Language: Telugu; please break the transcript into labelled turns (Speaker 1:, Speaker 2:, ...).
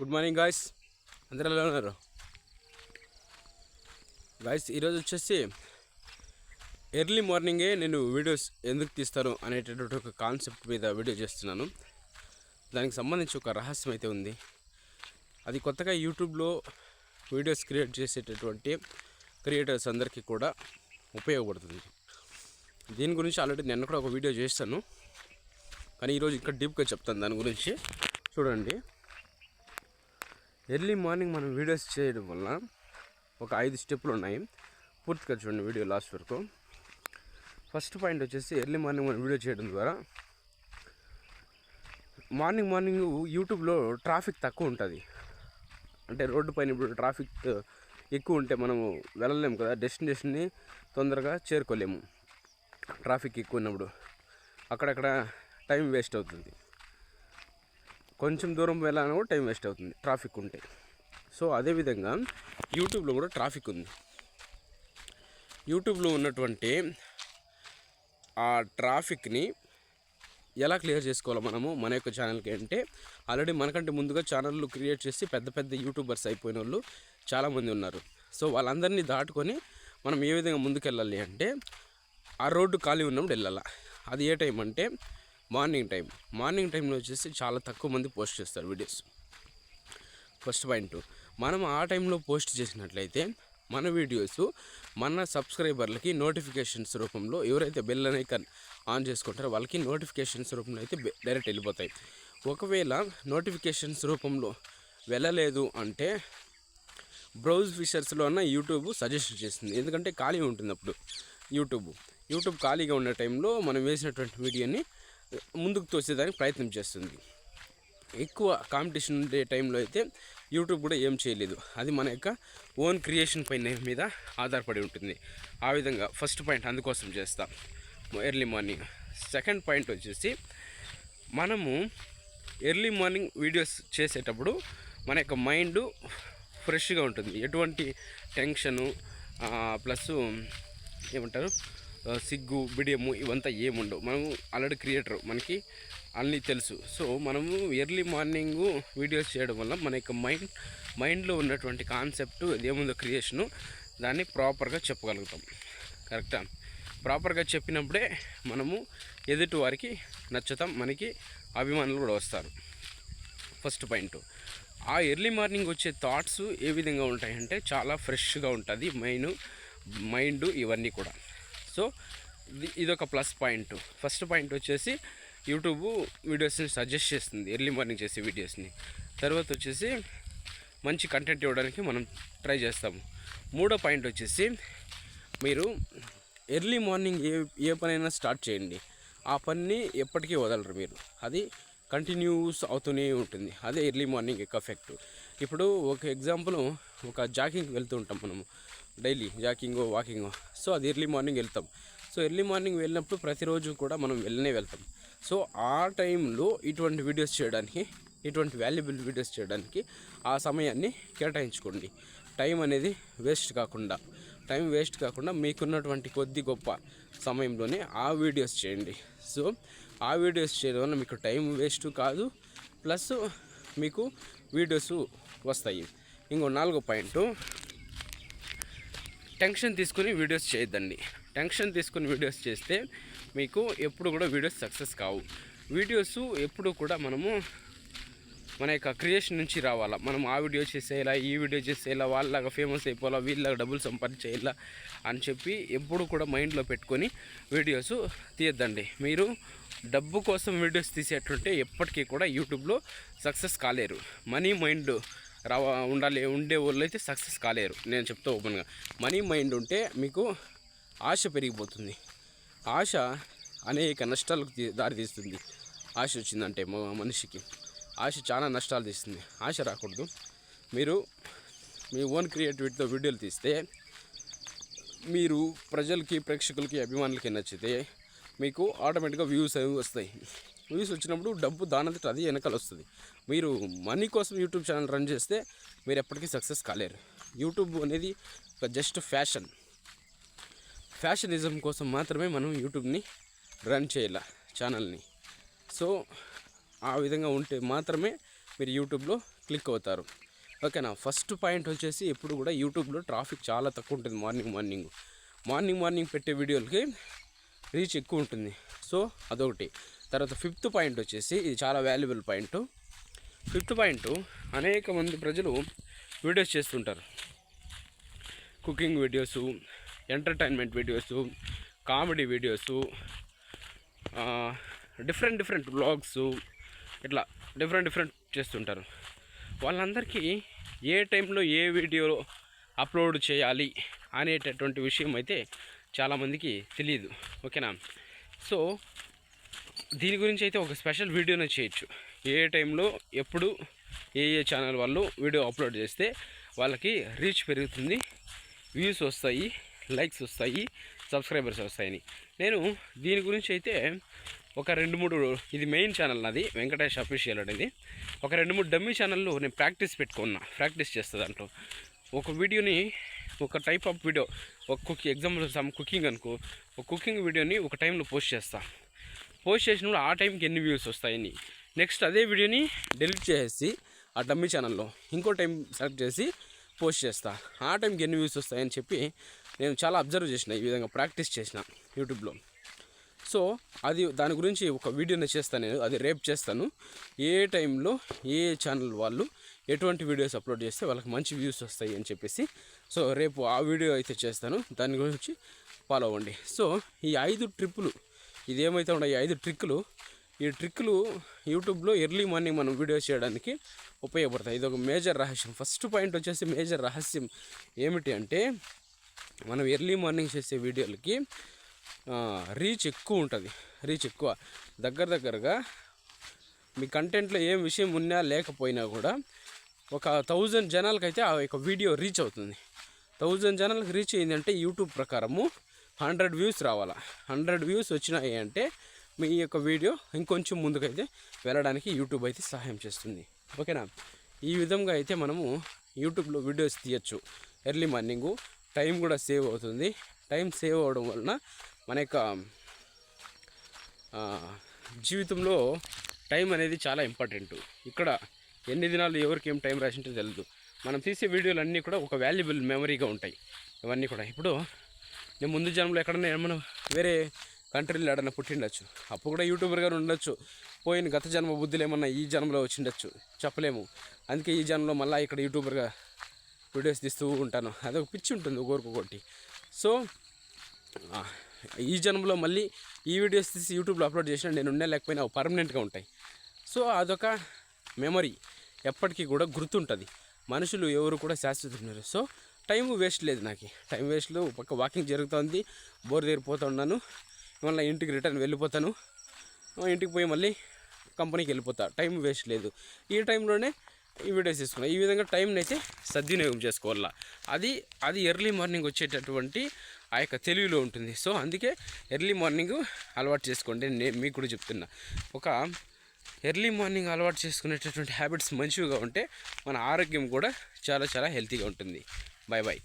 Speaker 1: Good morning guys. అందరూ ఎలా ఉన్నారు? గాయస్ ఈరోజు వచ్చేసి ఎర్లీ మార్నింగే నేను వీడియోస్ ఎందుకు తీస్తాను అనేటటువంటి ఒక కాన్సెప్ట్ మీద వీడియో చేస్తున్నాను. దానికి సంబంధించి ఒక రహస్యం అయితే ఉంది. అది కొత్తగా యూట్యూబ్లో వీడియోస్ క్రియేట్ చేసేటటువంటి క్రియేటర్స్ అందరికీ కూడా ఉపయోగపడుతుంది. దీని గురించి ఆల్రెడీ నిన్న కూడా ఒక వీడియో చేస్తాను కానీ ఈరోజు ఇక్కడ డీప్గా చెప్తాను దాని గురించి. చూడండి. ఎర్లీ మార్నింగ్ మనం వీడియోస్ చేయడం వల్ల ఒక ఐదు స్టెప్పులు ఉన్నాయి. పూర్తిగా చూడండి వీడియో లాస్ట్ వరకు. ఫస్ట్ పాయింట్ వచ్చేసి ఎర్లీ మార్నింగ్ మనం వీడియో చేయడం ద్వారా మార్నింగ్ మార్నింగ్ యూట్యూబ్లో ట్రాఫిక్ తక్కువ ఉంటుంది. అంటే రోడ్డు పైన ఇప్పుడు ట్రాఫిక్ ఎక్కువ ఉంటే మనము వెళ్ళలేము కదా డెస్టినేషన్ని తొందరగా చేరుకోలేము. ట్రాఫిక్ ఎక్కువ ఉన్నప్పుడు అక్కడక్కడ టైం వేస్ట్ అవుతుంది. కొంచెం దూరం వెళ్ళాలని కూడా టైం వేస్ట్ అవుతుంది. ట్రాఫిక్ ఉంటే. సో అదేవిధంగా యూట్యూబ్లో కూడా ట్రాఫిక్ ఉంది. యూట్యూబ్లో ఉన్నటువంటి ఆ ట్రాఫిక్ని ఎలా క్లియర్ చేసుకోవాలో మనము మన యొక్క ఛానల్కి అంటే ఆల్రెడీ మనకంటే ముందుగా ఛానళ్ళు క్రియేట్ చేసి పెద్ద పెద్ద యూట్యూబర్స్ అయిపోయిన వాళ్ళు చాలామంది ఉన్నారు. సో వాళ్ళందరినీ దాటుకొని మనం ఏ విధంగా ముందుకెళ్ళాలి అంటే ఆ రోడ్డు ఖాళీ ఉన్నప్పుడు వెళ్ళాలి. అది ఏ టైం అంటే మార్నింగ్ టైం. మార్నింగ్ టైంలో వచ్చేసి చాలా తక్కువ మంది పోస్ట్ చేస్తారు వీడియోస్. First point. మనం ఆ టైంలో పోస్ట్ చేసినట్లయితే మన వీడియోస్ మన సబ్స్క్రైబర్లకి నోటిఫికేషన్స్ రూపంలో ఎవరైతే బెల్ ఐకాన్ ఆన్ చేసుకుంటారో వాళ్ళకి నోటిఫికేషన్స్ రూపంలో అయితే డైరెక్ట్ వెళ్ళిపోతాయి. ఒకవేళ నోటిఫికేషన్స్ రూపంలో వెళ్ళలేదు అంటే బ్రౌజ్ ఫీచర్స్లో అన్న యూట్యూబ్ సజెస్ట్ చేస్తుంది. ఎందుకంటే ఖాళీ ఉంటుంది అప్పుడు యూట్యూబ్. యూట్యూబ్ ఖాళీగా ఉన్న టైంలో మనం వేసినటువంటి వీడియోని ముందుకు తోసేదానికి ప్రయత్నం చేస్తుంది. ఎక్కువ కాంపిటీషన్ ఉండే టైంలో అయితే యూట్యూబ్ కూడా ఏం చేయలేదు. అది మన యొక్క ఓన్ క్రియేషన్ పైన మీద ఆధారపడి ఉంటుంది. ఆ విధంగా ఫస్ట్ పాయింట్ అందుకోసం చేస్తాం. Early morning. సెకండ్ పాయింట్ వచ్చేసి మనము ఎర్లీ మార్నింగ్ వీడియోస్ చేసేటప్పుడు మన యొక్క మైండ్ ఫ్రెష్గా ఉంటుంది. ఎటువంటి టెన్షను ప్లస్ ఏమంటారు? సిగ్గు బిడియము ఇవంతా ఏముండవు. మనము ఆల్రెడీ క్రియేటర్ మనకి అన్నీ తెలుసు. సో మనము ఎర్లీ మార్నింగ్ వీడియోస్ చేయడం వల్ల మన యొక్క మైండ్ మైండ్లో ఉన్నటువంటి కాన్సెప్ట్ ఏముందో క్రియేషను దాన్ని ప్రాపర్గా చెప్పగలుగుతాం. కరెక్టా ప్రాపర్గా చెప్పినప్పుడే మనము ఎదుటి వారికి నచ్చుతాం మనకి అభిమానులు కూడా వస్తారు. ఫస్ట్ పాయింట్ ఆ ఎర్లీ మార్నింగ్ వచ్చే థాట్స్ ఏ విధంగా ఉంటాయంటే చాలా ఫ్రెష్గా ఉంటుంది మైండ్ మైండ్ ఇవన్నీ కూడా. సో ఇది ఇదొక ప్లస్ పాయింట్. ఫస్ట్ పాయింట్ వచ్చేసి యూట్యూబ్ వీడియోస్ని సజెస్ట్ చేస్తుంది ఎర్లీ మార్నింగ్ చేసే వీడియోస్ని. తర్వాత వచ్చేసి మంచి కంటెంట్ ఇవ్వడానికి మనం ట్రై చేస్తాము. మూడో పాయింట్ వచ్చేసి మీరు ఎర్లీ మార్నింగ్ ఏ ఏ పనైనా స్టార్ట్ చేయండి. ఆ పనిని ఎప్పటికీ వదలరు మీరు. అది కంటిన్యూస్ అవుతూనే ఉంటుంది. అదే ఎర్లీ మార్నింగ్ యొక్క ఎఫెక్ట్. ఇప్పుడు ఒక ఎగ్జాంపుల్ ఒక జాగింగ్కి వెళ్తూ ఉంటాం మనము. డైలీ జాకింగో వాకింగో. సో అది ఎర్లీ మార్నింగ్ వెళ్తాం. సో ఎర్లీ మార్నింగ్ వెళ్ళినప్పుడు ప్రతిరోజు కూడా మనం వెళ్ళనే వెళ్తాం. సో ఆ టైంలో ఇటువంటి వీడియోస్ చేయడానికి ఇటువంటి వాల్యుబుల్ వీడియోస్ చేయడానికి ఆ సమయాన్ని కేటాయించుకోండి. టైం అనేది వేస్ట్ కాకుండా టైం వేస్ట్ కాకుండా మీకున్నటువంటి కొద్ది గొప్ప సమయంలోనే ఆ వీడియోస్ చేయండి. సో ఆ వీడియోస్ చేయడం వల్ల మీకు టైం వేస్ట్ కాదు ప్లస్ మీకు వీడియోస్ వస్తాయి. ఇంకో నాలుగో పాయింట్ టెన్షన్ తీసుకుని వీడియోస్ చేయొద్దండి. టెన్షన్ తీసుకుని వీడియోస్ చేస్తే మీకు ఎప్పుడు కూడా వీడియోస్ సక్సెస్ కావు. వీడియోస్ ఎప్పుడు కూడా మనము మన యొక్క క్రియేషన్ నుంచి రావాలా. మనం ఆ వీడియో చేసేలా ఈ వీడియో చేసేలా వాళ్ళలాగా ఫేమస్ అయిపోవాలా వీళ్ళలాగా డబ్బులు సంపాదించేయాలా అని చెప్పి ఎప్పుడు కూడా మైండ్లో పెట్టుకొని వీడియోస్ తీయద్దండి. మీరు డబ్బు కోసం వీడియోస్ తీసేటంటే ఎప్పటికీ కూడా యూట్యూబ్లో సక్సెస్ కాలేరు. మనీ మైండ్ రావ ఉండాలి ఉండే వాళ్ళు అయితే సక్సెస్ కాలేరు. నేను చెప్తా ఓపెన్గా మనీ మైండ్ ఉంటే మీకు ఆశ పెరిగిపోతుంది. ఆశ అనేక నష్టాలకు దారితీస్తుంది. ఆశ వచ్చిందంటే మనిషికి. ఆశ చాలా నష్టాలు తీస్తుంది. ఆశ రాకూడదు. మీరు మీ ఓన్ క్రియేటివిటీతో వీడియోలు తీస్తే మీరు ప్రజలకి ప్రేక్షకులకి అభిమానులకి నచ్చితే మీకు ఆటోమేటిక్గా వ్యూస్ అవి వస్తాయి. వ్యూస్ వచ్చినప్పుడు డబ్బు దానంతట అది వెనకాల వస్తుంది. మీరు మనీ కోసం యూట్యూబ్ ఛానల్ రన్ చేస్తే మీరు ఎప్పటికీ సక్సెస్ కాలేరు. యూట్యూబ్ అనేది ఒక జస్ట్ ఫ్యాషన్. ఫ్యాషనిజం కోసం మాత్రమే మనం యూట్యూబ్ని రన్ చేయాల ఛానల్ని. సో ఆ విధంగా ఉంటే మాత్రమే మీరు యూట్యూబ్లో క్లిక్ అవుతారు. ఓకేనా? ఫస్ట్ పాయింట్ వచ్చేసి ఎప్పుడు కూడా యూట్యూబ్లో ట్రాఫిక్ చాలా తక్కువ ఉంటుంది మార్నింగ్ మార్నింగ్. మార్నింగ్ మార్నింగ్ పెట్టే వీడియోలకి రీచ్ ఎక్కువ ఉంటుంది. సో అదొకటి. తర్వాత ఫిఫ్త్ పాయింట్ వచ్చేసి ఇది చాలా వాల్యుబుల్ పాయింట్. ఫిఫ్త్ పాయింట్ అనేక మంది ప్రజలు వీడియోస్ చేస్తుంటారు. Cooking videos entertainment videos comedy videos different different vlogs ఇట్లా డిఫరెంట్ డిఫరెంట్ చేస్తుంటారు. వాళ్ళందరికీ ఏ టైంలో ఏ వీడియో అప్లోడ్ చేయాలి అనేటటువంటి విషయం అయితే చాలామందికి తెలియదు ఓకేనా? సో దీని గురించి అయితే ఒక స్పెషల్ వీడియోనే చేయొచ్చు. ఏ టైంలో ఎప్పుడు ఏ ఏ ఛానల్ వాళ్ళు వీడియో అప్లోడ్ చేస్తే వాళ్ళకి రీచ్ పెరుగుతుంది వ్యూస్ వస్తాయి లైక్స్ వస్తాయి సబ్స్క్రైబర్స్ వస్తాయని. నేను దీని గురించి అయితే ఒక రెండు మూడు ఇది మెయిన్ ఛానల్ నాది వెంకటేష్ అఫీషియల్ అనేది. ఒక రెండు మూడు డమ్మీ ఛానల్లో నేను ప్రాక్టీస్ పెట్టుకున్నా ప్రాక్టీస్ చేస్తా దాంట్లో. ఒక వీడియోని ఒక టైప్ ఆఫ్ వీడియో ఒక కుక్ ఎగ్జాంపుల్ సమ్ కుకింగ్ అనుకో ఒక కుకింగ్ వీడియోని ఒక టైంలో పోస్ట్ చేస్తాను పోస్ట్ చేసినప్పుడు ఆ టైంకి ఎన్ని వ్యూస్ వస్తాయని. నెక్స్ట్ అదే వీడియోని డిలీట్ చేసేసి ఆ డమ్మీ ఛానల్లో ఇంకో టైం సెలెక్ట్ చేసి పోస్ట్ చేస్తా. ఆ టైంకి ఎన్ని వ్యూస్ వస్తాయని చెప్పి నేను చాలా అబ్జర్వ్ చేసిన ఈ విధంగా ప్రాక్టీస్ చేసిన యూట్యూబ్లో. సో అది దాని గురించి ఒక వీడియోని చేస్తాను నేను అది రేపు చేస్తాను. ఏ టైంలో ఏ ఛానల్ వాళ్ళు ఎటువంటి వీడియోస్ అప్లోడ్ చేస్తే వాళ్ళకి మంచి వ్యూస్ వస్తాయి అని చెప్పేసి సో రేపు ఆ వీడియో అయితే చేస్తాను. దాని గురించి ఫాలో అవ్వండి. సో ఈ ఐదు ట్రిప్పులు ఇదేమైతే ఉన్నాయి ఐదు ట్రిక్కులు. ఈ ట్రిక్కులు యూట్యూబ్లో ఎర్లీ మార్నింగ్ మనం వీడియోస్ చేయడానికి ఉపయోగపడతాయి. ఇది ఒక మేజర్ రహస్యం. ఫస్ట్ పాయింట్ వచ్చేసి మేజర్ రహస్యం ఏమిటి అంటే మనం ఎర్లీ మార్నింగ్ చేసే వీడియోలకి రీచ్ ఎక్కువ ఉంటుంది. రీచ్ ఎక్కువ. దగ్గర దగ్గరగా మీ కంటెంట్లో ఏం విషయం ఉన్నా లేకపోయినా కూడా ఒక థౌజండ్ జనాలకైతే ఆ యొక్క వీడియో రీచ్ అవుతుంది. థౌజండ్ జనాలకు రీచ్ అయిందంటే యూట్యూబ్ ప్రకారము హండ్రెడ్ వ్యూస్ రావాలా? హండ్రెడ్ వ్యూస్ వచ్చినాయి అంటే మీ యొక్క వీడియో ఇంకొంచెం ముందుకైతే వెళ్ళడానికి యూట్యూబ్ అయితే సహాయం చేస్తుంది. ఓకేనా? ఈ విధంగా అయితే మనము యూట్యూబ్లో వీడియోస్ తీయచ్చు. ఎర్లీ మార్నింగు టైం కూడా సేవ్ అవుతుంది. టైం సేవ్ అవడం వలన మన యొక్క జీవితంలో టైం అనేది చాలా ఇంపార్టెంట్. ఇక్కడ ఎన్ని దినాలు ఎవరికి ఏం టైం రాసింటే తెలియదు మనం తీసే వీడియోలు అన్నీ కూడా ఒక వాల్యుబుల్ మెమరీగా ఉంటాయి. ఇవన్నీ కూడా. ఇప్పుడు నేను ముందు జన్మలో ఎక్కడన్నా ఏమైనా వేరే కంట్రీలో ఎడన్నా పుట్టిండొచ్చు. అప్పుడు కూడా యూట్యూబర్గా ఉండొచ్చు. పోయిన గత జన్మ బుద్ధులు ఏమన్నా ఈ జన్మలో వచ్చిండొచ్చు? చెప్పలేము. అందుకే ఈ జన్మలో మళ్ళీ ఇక్కడ యూట్యూబర్గా వీడియోస్ తీస్తూ ఉంటాను. అదొక పిచ్చి ఉంటుంది ఒకరికొకటి సో ఈ జన్మలో మళ్ళీ ఈ వీడియోస్ తీసి యూట్యూబ్లో అప్లోడ్ చేసినా నేను ఉండే లేకపోయినా అవి పర్మనెంట్గా ఉంటాయి. సో అదొక మెమరీ. ఎప్పటికీ కూడా గుర్తుంటుంది. మనుషులు ఎవరు కూడా శాశ్వతున్నారు సో టైం వేస్ట్ లేదు నాకు. టైం వేస్ట్లో పక్క వాకింగ్ జరుగుతుంది. బోర్ తీరిపోతున్నాను మళ్ళీ ఇంటికి రిటర్న్ వెళ్ళిపోతాను. ఇంటికి పోయి మళ్ళీ కంపెనీకి వెళ్ళిపోతా. టైం వేస్ట్ లేదు. ఈ టైంలోనే ఈ వీడియోస్ తీసుకున్నాను ఈ విధంగా టైంని అయితే సద్వినియోగం చేసుకోవాలా. అది అది ఎర్లీ మార్నింగ్ వచ్చేటటువంటి ఆ యొక్క తెలివిలో ఉంటుంది. సో అందుకే ఎర్లీ మార్నింగ్ అలవాటు చేసుకోండి. నేను మీకు కూడా చెప్తున్నా. ఒక ఎర్లీ మార్నింగ్ అలవాటు చేసుకునేటటువంటి హ్యాబిట్స్ మంచిగా ఉంటే మన ఆరోగ్యం కూడా చాలా చాలా హెల్తీగా ఉంటుంది. Bye bye